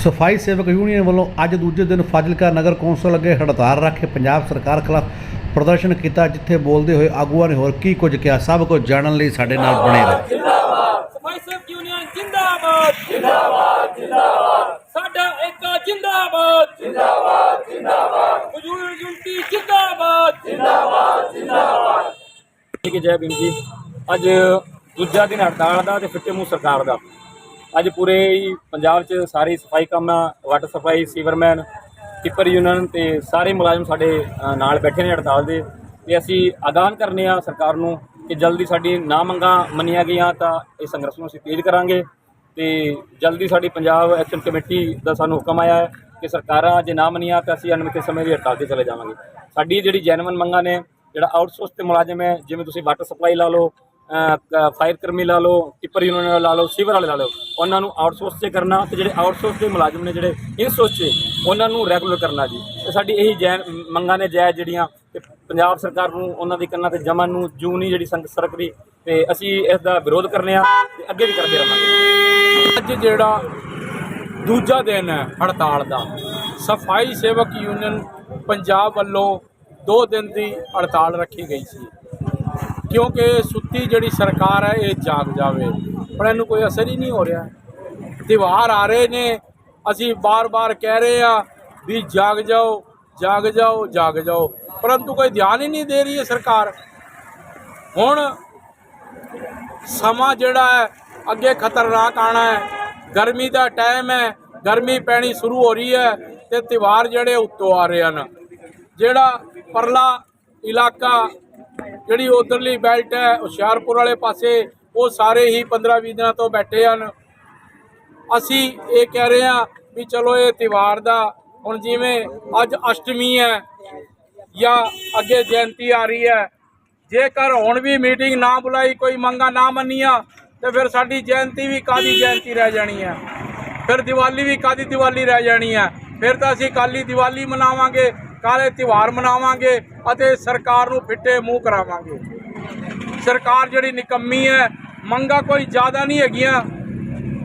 ਸਫ਼ਾਈ ਸੇਵਕ ਯੂਨੀਅਨ ਵੱਲੋਂ ਅੱਜ ਦੂਜੇ ਦਿਨ ਫਾਜ਼ਿਲਕਾ ਨਗਰ ਕੌਂਸਲ ਅੱਗੇ ਹੜਤਾਲ ਰੱਖ ਕੇ ਪੰਜਾਬ ਸਰਕਾਰ ਖਿਲਾਫ ਪ੍ਰਦਰਸ਼ਨ ਕੀਤਾ ਜਿੱਥੇ ਬੋਲਦੇ ਹੋਏ ਆਗੂਆਂ ਨੇ ਹੋਰ ਕੀ ਕੁਝ ਕਿਹਾ ਸਭ ਕੁਝ ਜਾਣਨ ਲਈ ਸਾਡੇ ਨਾਲ ਬਣੇ ਰਹੋ। ਸਫ਼ਾਈ ਸੇਵਕ ਯੂਨੀਅਨ ਜਿੰਦਾਬਾਦ। ਜਿੰਦਾਬਾਦ ਜਿੰਦਾਬਾਦ। ਸਾਡਾ ਏਕਾ ਜਿੰਦਾਬਾਦ। ਜਿੰਦਾਬਾਦ ਜਿੰਦਾਬਾਦ। ਬਜ਼ੁਰਗ ਯੂਨਿਟੀ ਜਿੰਦਾਬਾਦ। ਜਿੰਦਾਬਾਦ ਜਿੰਦਾਬਾਦ। ਠੀਕ ਹੈ ਜੈ ਭੀਮ ਜੀ। ਅੱਜ ਦੂਜਾ ਦਿਨ ਹੜਤਾਲ ਦਾ ਤੇ ਫਿੱਟੇ ਮੂੰਹ ਸਰਕਾਰ ਦਾ। ਅੱਜ ਪੂਰੇ ਹੀ ਪੰਜਾਬ 'ਚ ਸਾਰੇ ਸਫ਼ਾਈ ਕਾਮਾ, ਵਾਟਰ ਸਫ਼ਾਈ ਸੀਵਰਮੈਨ, ਟਿੱਪਰ ਯੂਨੀਅਨ ਤੇ ਸਾਰੇ ਮੁਲਾਜ਼ਮ ਸਾਡੇ ਨਾਲ ਬੈਠੇ ਨੇ ਹੜਤਾਲ ਦੇ। ਤੇ ਅਸੀਂ ਆਗਾਨ ਕਰਨੇ ਆ ਸਰਕਾਰ ਨੂੰ ਕਿ ਜਲਦੀ ਸਾਡੀ ਨਾ ਮੰਗਾਂ ਮੰਨੀਆਂ ਗਈਆਂ ਤਾਂ ਇਹ ਸੰਘਰਸ਼ ਨੂੰ ਅਸੀਂ ਤੇਜ਼ ਕਰਾਂਗੇ। ਤੇ ਜਲਦੀ ਸਾਡੀ ਪੰਜਾਬ ਐਕਸ਼ਨ ਕਮੇਟੀ ਦਾ ਸਾਨੂੰ ਹੁਕਮ ਆਇਆ ਹੈ ਕਿ ਸਰਕਾਰਾਂ ਜੇ ਨਾ ਮੰਨੀਆਂ ਤਾਂ ਅਸੀਂ ਅਣਮਿੱਥੇ ਸਮੇਂ ਦੀ ਹੜਤਾਲ ਤੇ ਚਲੇ ਜਾਵਾਂਗੇ। ਸਾਡੀ ਜਿਹੜੀ ਜੈਨੂਇਨ ਮੰਗਾਂ ਨੇ, ਜਿਹੜਾ ਆਊਟਸੋਰਸ ਤੇ ਮੁਲਾਜ਼ਮ ਹੈ, ਜਿਵੇਂ ਤੁਸੀਂ ਵਾਟਰ ਸਪਲਾਈ ਲਾ ਲਓ ਫਾਇਰ ਕਰਮੀ ਲਾ ਲਓ ਟਿੱਪਰ ਯੂਨੀਅਨ ਲਾ ਲਓ, ਸੀਵਰ ਵਾਲੇ ਲਾ ਲਓ, ਉਹਨਾਂ ਨੂੰ ਆਊਟਸੋਰਸ 'ਤੇ ਕਰਨਾ ਤੇ ਜਿਹੜੇ ਆਊਟਸੋਰਸ ਦੇ ਮੁਲਾਜ਼ਮ ਨੇ ਜਿਹੜੇ ਇਨਸੋਰਸ 'ਚ ਉਹਨਾਂ ਨੂੰ ਰੈਗੂਲਰ ਕਰਨਾ ਜੀ। ਤੇ ਸਾਡੀ ਇਹੀ ਜੈ ਮੰਗਾਂ ਨੇ ਜਾਇਜ਼ ਜਿਹੜੀਆਂ ਤੇ ਪੰਜਾਬ ਸਰਕਾਰ ਨੂੰ ਉਹਨਾਂ ਦੀ ਕੰਨਾਂ ਤੇ ਜਮਨ ਨੂੰ ਜੂਨੀ ਜਿਹੜੀ ਸੰਗਤ ਸਰਕਰੀ ਤੇ ਅਸੀਂ ਇਸ ਦਾ ਵਿਰੋਧ ਕਰਨੇ ਆ ਤੇ ਅੱਗੇ ਵੀ ਕਰਦੇ ਰਹਾਂਗੇ ਅੱਜ ਜਿਹੜਾ ਦੂਜਾ ਦਿਨ ਹੈ ਹੜਤਾਲ ਦਾ, ਸਫ਼ਾਈ ਸੇਵਕ ਯੂਨੀਅਨ ਪੰਜਾਬ ਵੱਲੋਂ 2 ਦਿਨ ਦੀ ਹੜਤਾਲ ਰੱਖੀ ਗਈ ਸੀ। ਕਿਉਂਕਿ ਸੁੱਤੀ ਜਿਹੜੀ ਸਰਕਾਰ ਹੈ, ਇਹ ਜਾਗ ਜਾਵੇ। ਪਰ ਇਹਨੂੰ ਕੋਈ ਅਸਰ ਹੀ ਨਹੀਂ ਹੋ ਰਿਹਾ। ਤਿਉਹਾਰ ਆ ਰਹੇ ਨੇ। ਅਸੀਂ ਬਾਰ-ਬਾਰ ਕਹਿ ਰਹੇ ਆ ਵੀ ਜਾਗ ਜਾਓ ਜਾਗ ਜਾਓ ਜਾਗ ਜਾਓ। ਪਰੰਤੂ ਕੋਈ ਧਿਆਨ ਹੀ ਨਹੀਂ ਦੇ ਰਹੀ ਹੈ ਸਰਕਾਰ। ਹੁਣ ਸਮਾਂ ਜਿਹੜਾ ਹੈ, ਅੱਗੇ ਖਤਰਨਾਕ ਆਣਾ ਹੈ। ਗਰਮੀ ਦਾ ਟਾਈਮ ਹੈ, ਗਰਮੀ ਪੈਣੀ ਸ਼ੁਰੂ ਹੋ ਰਹੀ ਹੈ ਤੇ ਤਿਉਹਾਰ ਜਿਹੜੇ ਉੱਤੋਂ ਆ ਰਹੇ ਹਨ। ਜਿਹੜਾ ਪਰਲਾ ਇਲਾਕਾ ਜਿਹੜੀ ਉਧਰਲੀ ਬੈਲਟ ਹੈ, ਹੁਸ਼ਿਆਰਪੁਰ ਵਾਲੇ ਪਾਸੇ, ਉਹ ਸਾਰੇ ਹੀ 15-20 ਦਿਨਾਂ ਤੋਂ ਬੈਠੇ ਹਨ। ਅਸੀਂ ਇਹ ਕਹਿ ਰਹੇ ਹਾਂ ਵੀ ਚਲੋ ਇਹ ਤਿਉਹਾਰ ਦਾ ਹੁਣ ਜਿਵੇਂ ਅੱਜ ਅਸ਼ਟਮੀ ਹੈ ਜਾਂ ਅੱਗੇ ਜਯੰਤੀ ਆ ਰਹੀ ਹੈ, ਜੇਕਰ ਹੁਣ ਵੀ ਮੀਟਿੰਗ ਨਾ ਬੁਲਾਈ, ਕੋਈ ਮੰਗਾ ਨਾ ਮੰਨੀਆਂ, ਤੇ ਫਿਰ ਸਾਡੀ ਜਯੰਤੀ ਵੀ ਕਾਦੀ ਜਯੰਤੀ ਰਹਿ ਜਾਣੀ ਹੈ? ਫਿਰ ਦੀਵਾਲੀ ਵੀ ਕਾਦੀ ਦੀਵਾਲੀ ਰਹਿ ਜਾਣੀ ਹੈ? ਫਿਰ ਤਾਂ ਅਸੀਂ ਕਾਲੀ ਦੀਵਾਲੀ ਮਨਾਵਾਂਗੇ, ਕਾਲੇ ਤਿਉਹਾਰ ਮਨਾਵਾਂਗੇ ਅਤੇ ਸਰਕਾਰ ਨੂੰ ਫਿੱਟੇ ਮੂੰਹ ਕਰਾਵਾਂਗੇ। ਸਰਕਾਰ ਜਿਹੜੀ ਨਿਕੰਮੀ ਹੈ, ਮੰਗਾ ਕੋਈ ਜ਼ਿਆਦਾ ਨਹੀਂ ਹੈਗੀਆਂ।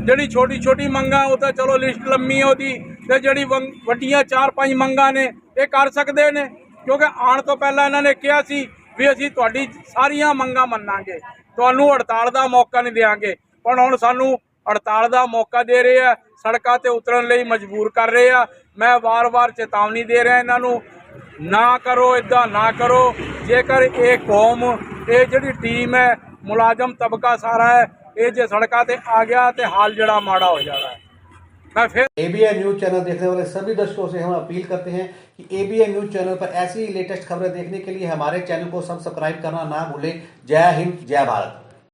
ਜਿਹੜੀ ਛੋਟੀ ਛੋਟੀ ਮੰਗਾਂ, ਉਹ ਤਾਂ ਚਲੋ ਲਿਸਟ ਲੰਮੀ ਹੈ ਉਹਦੀ, ਤੇ ਜਿਹੜੀ ਵੰ- ਵੱਡੀਆਂ ਚਾਰ ਪੰਜ ਮੰਗਾਂ ਨੇ, ਇਹ ਕਰ ਸਕਦੇ ਨੇ। ਕਿਉਂਕਿ ਆਉਣ ਤੋਂ ਪਹਿਲਾਂ ਇਹਨਾਂ ਨੇ ਕਿਹਾ ਸੀ ਵੀ ਅਸੀਂ ਤੁਹਾਡੀ ਸਾਰੀਆਂ ਮੰਗਾਂ ਮੰਨਾਂਗੇ। ਤੁਹਾਨੂੰ ਹੜਤਾਲ ਦਾ ਮੌਕਾ ਨਹੀਂ ਦੇਵਾਂਗੇ ਪਰ ਹੁਣ ਸਾਨੂੰ ਹੜਤਾਲ ਦਾ ਮੌਕਾ ਦੇ ਰਹੇ ਆ, ਸੜਕਾਂ ਤੇ ਉਤਰਨ ਲਈ ਮਜਬੂਰ ਕਰ ਰਹੇ ਆ। ਮੈਂ ਵਾਰ-ਵਾਰ ਚੇਤਾਵਨੀ ਦੇ ਰਿਹਾ ਇਹਨਾਂ ਨੂੰ ਨਾ ਕਰੋ ਇਦਾਂ ਨਾ ਕਰੋ ਜੇਕਰ ਇਹ ਕੌਮ ਇਹ ਜਿਹੜੀ ਟੀਮ ਹੈ ਮੁਲਾਜ਼ਮ ਤਬਕਾ ਸਾਰਾ ਹੈ ਇਹ ਜੇ ਸੜਕਾਂ ਤੇ ਆ ਗਿਆ ਤੇ ਹਾਲ ਜਿਹੜਾ ਮਾੜਾ ਹੋ ਜਾਣਾ ਹੈ ਮੈਂ ਫਿਰ एबीएन न्यूज चैनल देखने वाले सभी दर्शकों से हम अपील करते हैं कि एबीएन न्यूज चैनल पर ऐसी ही लेटेस्ट खबरें देखने के लिए हमारे चैनल को सब्सक्राइब करना ना भूलें जय हिंद जय भारत